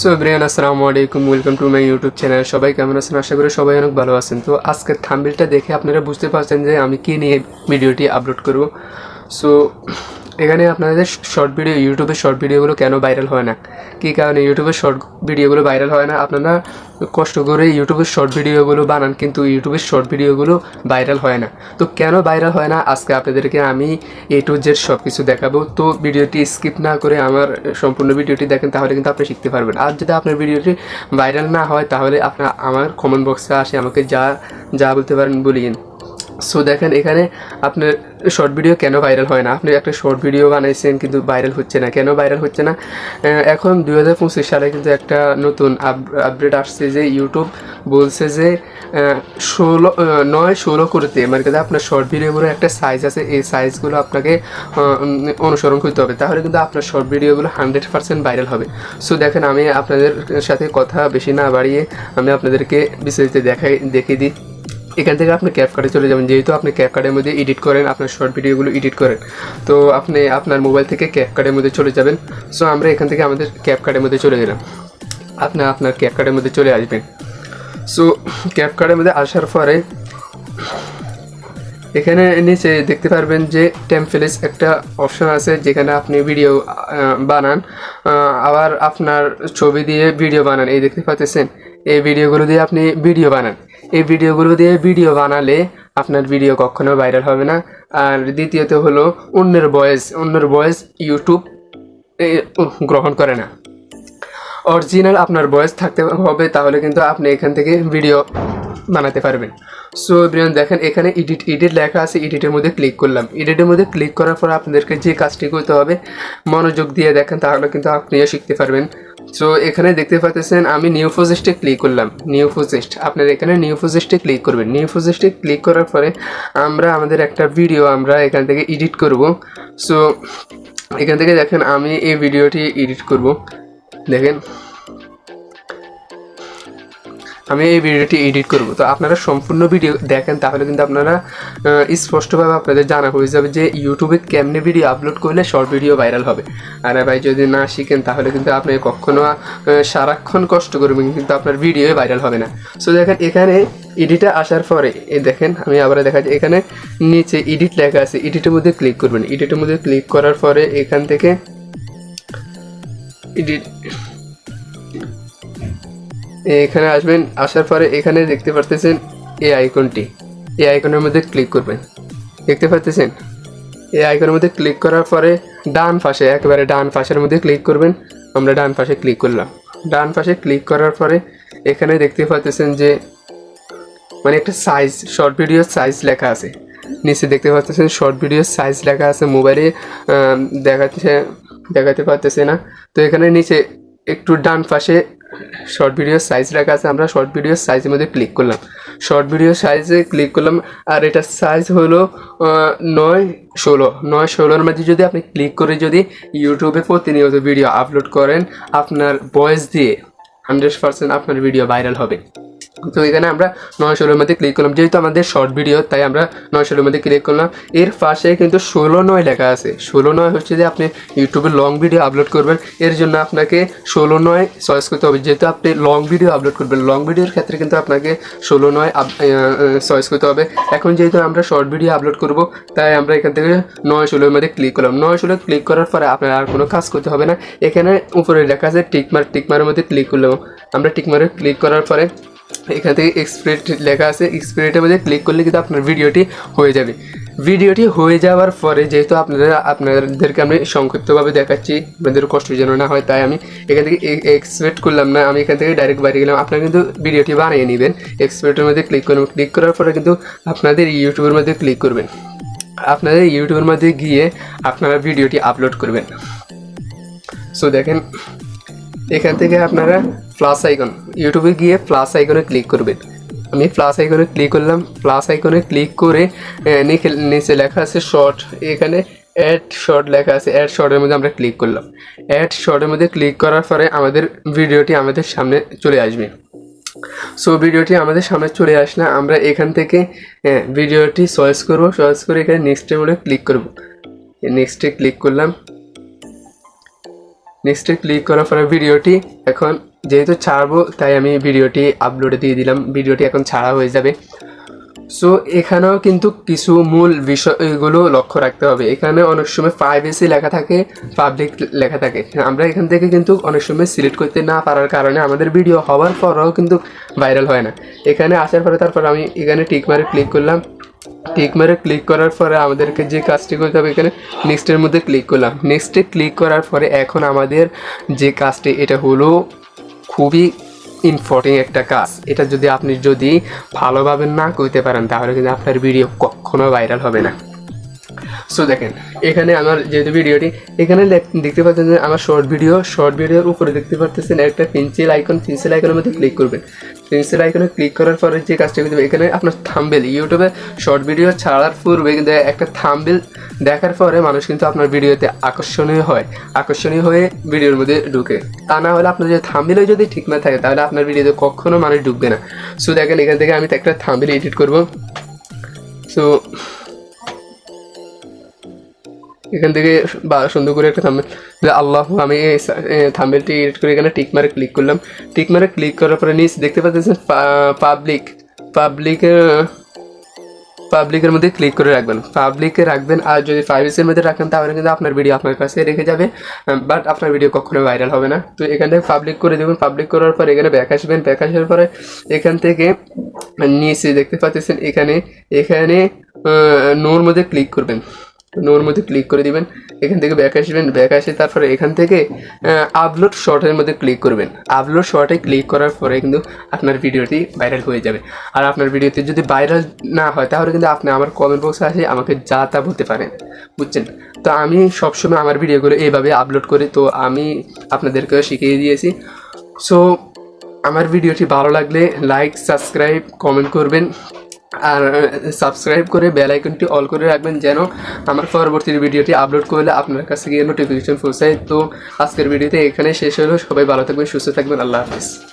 So Brian আসসালামু আলাইকুম welcome to my YouTube channel সবাই কেমন আছেন? আশা করি সবাই অনেক ভালো আছেন। তো আজকের থাম্বিলটা দেখে আপনারা বুঝতে পারছেন যে আমি কী নিয়ে ভিডিওটি আপলোড করব। সো এখানে আপনাদের শর্ট ভিডিও ইউটিউবের শর্ট ভিডিওগুলো কেন ভাইরাল হয় না? কী কারণে ইউটিউবের শর্ট ভিডিওগুলো ভাইরাল হয় না? আপনারা কষ্ট করে ইউটিউবের শর্ট ভিডিওগুলো বানান, কিন্তু ইউটিউবের শর্ট ভিডিওগুলো ভাইরাল হয় না। তো কেন ভাইরাল হয় না? আজকে আপনাদেরকে আমি এ টু জেড সব কিছু দেখাবো। তো ভিডিওটি স্কিপ না করে আমার সম্পূর্ণ ভিডিওটি দেখেন, তাহলে কিন্তু আপনি শিখতে পারবেন। আর যদি আপনার ভিডিওটি ভাইরাল না হয়, তাহলে আপনার, আমার কমেন্ট বক্সে আসে, আমাকে যা যা বলতে পারেন বলিয়েন। সো দেখেন এখানে আপনার শর্ট ভিডিও কেন ভাইরাল হয় না? আপনি একটা শর্ট ভিডিও বানাইছেন কিন্তু ভাইরাল হচ্ছে না। কেন ভাইরাল হচ্ছে না? এখন দুই হাজার পঁচিশ সালে কিন্তু একটা নতুন আপডেট আসছে যে ইউটিউব বলছে যে ষোলো নয় ষোলো করতে মানে কিন্তু আপনার শর্ট ভিডিওগুলো একটা সাইজ আছে, এই সাইজগুলো আপনাকে অনুসরণ করতে হবে। তাহলে কিন্তু আপনার শর্ট ভিডিওগুলো হান্ড্রেড পার্সেন্ট ভাইরাল হবে। সো দেখেন আমি আপনাদের সাথে কথা বেশি না বাড়িয়ে আমি আপনাদেরকে বিস্তারিত দেখাই, দেখিয়ে দিই। এখান থেকে আপনি ক্যাপ কার্ডে চলে যাবেন। যেহেতু আপনি ক্যাপ কার্ডের মধ্যে এডিট করেন, আপনার শর্ট ভিডিওগুলো এডিট করেন। তো আপনি আপনার মোবাইল থেকে ক্যাপ কার্ডের মধ্যে চলে যাবেন। সো আমরা এখান থেকে আমাদের ক্যাপ কার্ডের মধ্যে চলে গেলাম। আপনি আপনার ক্যাপ কার্ডের মধ্যে চলে আসবেন। সো ক্যাপ কার্ডের মধ্যে আসার পরে এখানে নিচে দেখতে পারবেন যে টেম্পলেস একটা অপশন আছে, যেখানে আপনি ভিডিও বানান। আবার আপনার ছবি দিয়ে ভিডিও বানান। এই দেখতে পাচ্ছেন? এই ভিডিওগুলো দিয়ে আপনি ভিডিও বানান। এই ভিডিওগুলো দিয়ে ভিডিও বানালে আপনার ভিডিও কখনো ভাইরাল হবে না। আর দ্বিতীয়ত হলো, অন্যের ভয়েস অন্যের ভয়েস ইউটিউব গ্রহণ করে না। অরিজিনাল আপনার ভয়েস থাকতে হবে, তাহলে কিন্তু আপনি এখান থেকে ভিডিও বানাতে পারবেন। সো ব্রিয়ান দেখেন, এখানে এডিট এডিট লেখা আছে এডিটের মধ্যে ক্লিক করলাম। এডিটের মধ্যে ক্লিক করার পর আপনাদেরকে যে কাজটি করতে হবে, মনোযোগ দিয়ে দেখেন, তাহলে কিন্তু আপনিও শিখতে পারবেন। সো এখানে দেখতে পাচ্ছেন, আমি নিউ প্রজেক্টে ক্লিক করলাম। নিউ প্রজেক্ট আপনার এখানে নিউ প্রজেক্টে ক্লিক করবেন। নিউ প্রজেক্টে ক্লিক করার পরে আমরা আমাদের একটা ভিডিও আমরা এখান থেকে এডিট করব। সো এখান থেকে দেখেন, আমি এই ভিডিওটি এডিট করব। দেখেন। আমি এই ভিডিওটি এডিট করব। তো আপনারা সম্পূর্ণ ভিডিও দেখেন, তাহলে কিন্তু আপনারা স্পষ্টভাবে আপনাদের জানা হয়ে যাবে যে ইউটিউবে কেমনে ভিডিও আপলোড করলে শর্ট ভিডিও ভাইরাল হবে। আর ভাই, যদি না শিখেন, তাহলে কিন্তু আপনি কখনো সারাক্ষণ কষ্ট করবেন, কিন্তু আপনার ভিডিও ভাইরাল হবে না। সো দেখেন, এখানে এডিটে আসার পরে এ দেখেন, আমি আবার দেখাচ্ছি, এখানে নিচে এডিট লেখা আছে এডিটের মধ্যে ক্লিক করবেন। এডিটের মধ্যে ক্লিক করার পরে এখান থেকে এডিট এখানে আসবেন, আসার পরে এখানে দেখতে পারতেছেন এই আইকনটি। এই আইকনের মধ্যে ক্লিক করবেন। দেখতে পারতেছেন? এই আইকনের মধ্যে ক্লিক করার পরে ডান পাশে, একেবারে ডান পাশের মধ্যে ক্লিক করবেন। আমরা ডান পাশে ক্লিক করলাম। ডান পাশে ক্লিক করার পরে এখানে দেখতে পাচ্ছেন যে মানে একটা সাইজ, শর্ট ভিডিও সাইজ লেখা আছে। নিচে দেখতে পাচ্ছেন শর্ট ভিডিও সাইজ লেখা আছে, মোবাইলে দেখাচ্ছে, দেখাতে পারতেছে না। তো এখানে নিচে একটু ডান পাশে শর্ট ভিডিও সাইজ রাখা আছে, আমরা শর্ট ভিডিও সাইজের মধ্যে ক্লিক করলাম। শর্ট ভিডিও সাইজে ক্লিক করলাম, আর এটার সাইজ হলো নয় ষোলো। নয় ষোলোর মধ্যে যদি আপনি ক্লিক করে যদি ইউটিউবে প্রতিনিয়ত ভিডিও আপলোড করেন, আপনার ভয়েস দিয়ে হান্ড্রেড পার্সেন্ট আপনার ভিডিও ভাইরাল হবে। তো এখানে আমরা নয় ষোলোর মধ্যে ক্লিক করলাম। যেহেতু আমাদের শর্ট ভিডিও তাই আমরা নয় ষোলোর মধ্যে ক্লিক করলাম। এর পাশে কিন্তু ষোলো নয় লেখা আছে। ষোলো নয় হচ্ছে যে আপনি ইউটিউবে লং ভিডিও আপলোড করবেন। এর জন্য আপনাকে ষোলো নয় চয়েস করতে হবে। যেহেতু আপনি লং ভিডিও আপলোড করবেন লং ভিডিওর ক্ষেত্রে কিন্তু আপনাকে ষোলো নয় চয়েস করতে হবে। এখন যেহেতু আমরা শর্ট ভিডিও আপলোড করব, তাই আমরা এখান থেকে নয় ষোলোর মধ্যে ক্লিক করলাম। নয় ষোলো ক্লিক করার পরে আপনার আর কোনো কাজ করতে হবে না। এখানে উপরে লেখা আছে টিকমার টিকমারের মধ্যে ক্লিক করলাম। আমরা টিকমারে ক্লিক করার পরে এখান থেকে এক্সপিরিট লেখা আছে। এক্সপিরিটের মধ্যে ক্লিক করলে কিন্তু আপনার ভিডিওটি হয়ে যাবে। ভিডিওটি হয়ে যাওয়ার পরে যেহেতু আপনারা আপনাদেরকে আমি সংক্ষিপ্তভাবে দেখাচ্ছি, আপনাদের কষ্ট যেন না হয়, তাই আমি এখান থেকে এক্সপেক্ট করলাম না। আমি এখান থেকে ডাইরেক্ট বাইরে গেলাম। আপনারা কিন্তু ভিডিওটি বানিয়ে নেবেন। এক্সপিরিটের মধ্যে ক্লিক করবেন ক্লিক করার পরে কিন্তু আপনাদের ইউটিউবের মধ্যে ক্লিক করবেন। আপনাদের ইউটিউবের মধ্যে গিয়ে আপনারা ভিডিওটি আপলোড করবেন। সো দেখেন এখান থেকে আপনারা প্লাস আইকন ইউটিউবে গিয়ে প্লাস আইকনে ক্লিক করবেন। আমি প্লাস আইকনে ক্লিক করলাম প্লাস আইকনে ক্লিক করে নিচে- লেখা আছে শর্ট এখানে অ্যাড শর্ট লেখা আছে অ্যাড শর্টের মধ্যে আমরা ক্লিক করলাম। অ্যাড শর্টের মধ্যে ক্লিক করার পরে আমাদের ভিডিওটি আমাদের সামনে চলে আসবে। সো ভিডিওটি আমাদের সামনে চলে আসলে আমরা এখান থেকে ভিডিওটি চয়েস করব। চয়েস করে এখানে নেক্সটের মধ্যে ক্লিক করব। নেক্সটে ক্লিক করলাম। নেক্সটে ক্লিক করার পরে ভিডিওটি এখন যেহেতু ছাড়বো, তাই আমি ভিডিওটি আপলোডে দিয়ে দিলাম। ভিডিওটি এখন ছাড়া হয়ে যাবে। সো এখানেও কিন্তু কিছু মূল বিষয়গুলো লক্ষ্য রাখতে হবে। এখানে অনেক সময় প্রাইভেসি লেখা থাকে পাবলিক লেখা থাকে। আমরা এখান থেকে কিন্তু অনেক সময় সিলেক্ট করতে না পারার কারণে আমাদের ভিডিও হওয়ার পরেও কিন্তু ভাইরাল হয় না। এখানে আসার পরে তারপর আমি এখানে টিক মারে ক্লিক করলাম। টিক মারে ক্লিক করার পরে আমাদেরকে যে কাজটি করতে হবে এখানে নেক্সটের মধ্যে ক্লিক করলাম। নেক্সটে ক্লিক করার পরে এখন আমাদের যে কাজটি, এটা হলো খুবই ইম্পর্টেন্ট একটা কাজ। এটা যদি আপনি যদি ভালোভাবে না করতে পারেন, তাহলে কিন্তু আপনার ভিডিও কখনো ভাইরাল হবে না। সো দেখেন, এখানে আমার যেহেতু ভিডিওটি, এখানে দেখতে পাচ্ছেন যে আমার শর্ট ভিডিও শর্ট ভিডিওর উপরে দেখতে পাচ্ছেন একটা পেন্সিল আইকন পেন্সিল আইকনের মধ্যে ক্লিক করবেন। পেন্সিল আইকনে ক্লিক করার পরে যে কাজটা করতে এখানে আপনার থাম্বেল ইউটিউবে শর্ট ভিডিও ছাড়ার পূর্বে কিন্তু একটা থাম্বেল দেখার পরে মানুষ কিন্তু আপনার ভিডিওতে আকর্ষণীয় হয়, আকর্ষণীয় হয়ে ভিডিওর মধ্যে ঢুকে। তা না হলে আপনার যে থাম্বেলে যদি ঠিক না থাকে, তাহলে আপনার ভিডিওতে কখনো মানুষ ঢুকবে না। সো দেখেন, এখান থেকে আমি একটা থাম্বেল এডিট করব। সো এখান থেকে বা সুন্দর করে একটা থাম্বেল আল্লাহ, আমি এই থাম্বেলটি এডিট করে এখানে টিক মারে ক্লিক করলাম। টিক মারে ক্লিক করার পরে নিচ দেখতে পাচ্ছেন পাবলিক পাবলিকের পাবলিকের মধ্যে ক্লিক করে রাখবেন। পাবলিকে রাখবেন, আর যদি প্রাইভেসির মধ্যে রাখেন, তাহলে কিন্তু আপনার ভিডিও আপনার কাছে রেখে যাবে বাট আপনার ভিডিও কখনো ভাইরাল হবে না। তো এখান থেকে পাবলিক করে দেবেন পাবলিক করার পর এখানে ব্যাক আসবেন। ব্যাক আসার পরে এখান থেকে, নিচে দেখতে পাচ্ছেন, এখানে এখানে নোর মধ্যে ক্লিক করবেন। নোর মধ্যে ক্লিক করে দিবেন, এখান থেকে ব্যাক আসবেন ব্যাক আসে তারপরে এখান থেকে আপলোড শর্টের মধ্যে ক্লিক করবেন। আপলোড শর্টে ক্লিক করার পরে কিন্তু আপনার ভিডিওটি ভাইরাল হয়ে যাবে। আর আপনার ভিডিওতে যদি ভাইরাল না হয়, তাহলে কিন্তু আপনি আমার কমেন্ট বক্সে আসে আমাকে যা তা বলতে পারেন। বুঝছেন? তো আমি সবসময় আমার ভিডিওগুলো এইভাবে আপলোড করি, তো আমি আপনাদেরকেও শিখিয়ে দিয়েছি। সো আমার ভিডিওটি ভালো লাগলে লাইক সাবস্ক্রাইব কমেন্ট করবেন। আর সাবস্ক্রাইব করে বেল আইকনটি অল করে রাখবেন যেন আমার পরবর্তী ভিডিওটি আপলোড করলে আপনার কাছে গিয়ে নোটিফিকেশন পৌঁছায়। তো আজকের ভিডিওতে এখানে শেষ হলো। সবাই ভালো থাকবেন, সুস্থ থাকবেন। আল্লাহ হাফিজ।